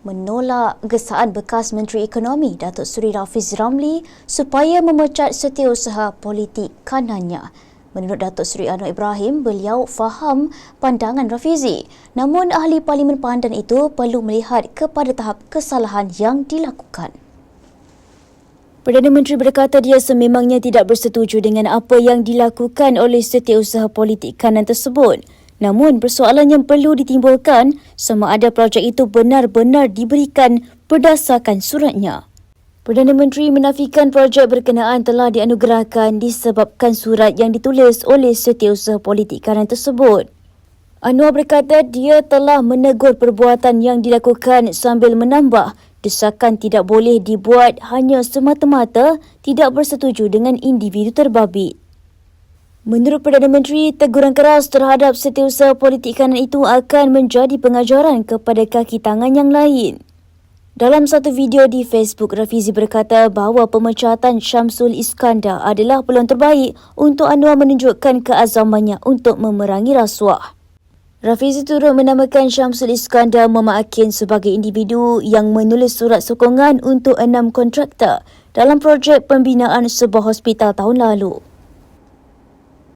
menolak gesaan bekas Menteri Ekonomi Datuk Seri Rafiz Ramli supaya memecat setiausaha politik kanannya. Menurut Datuk Seri Anwar Ibrahim, beliau faham pandangan Rafizi. Namun ahli Parlimen Pandan itu perlu melihat kepada tahap kesalahan yang dilakukan. Perdana Menteri berkata dia sememangnya tidak bersetuju dengan apa yang dilakukan oleh setiausaha politik kanan tersebut. Namun persoalan yang perlu ditimbulkan sama ada projek itu benar-benar diberikan berdasarkan suratnya. Perdana Menteri menafikan projek berkenaan telah dianugerahkan disebabkan surat yang ditulis oleh setiausaha politik kanan tersebut. Anwar berkata dia telah menegur perbuatan yang dilakukan sambil menambah desakan tidak boleh dibuat hanya semata-mata tidak bersetuju dengan individu terbabit. Menurut Perdana Menteri, teguran keras terhadap setiausaha politik kanan itu akan menjadi pengajaran kepada kaki tangan yang lain. Dalam satu video di Facebook, Rafizi berkata bahawa pemecatan Syamsul Iskandar adalah peluang terbaik untuk Anwar menunjukkan keazamannya untuk memerangi rasuah. Rafizi turut menamakan Syamsul Iskandar Muhammad Akin sebagai individu yang menulis surat sokongan untuk enam kontraktor dalam projek pembinaan sebuah hospital tahun lalu.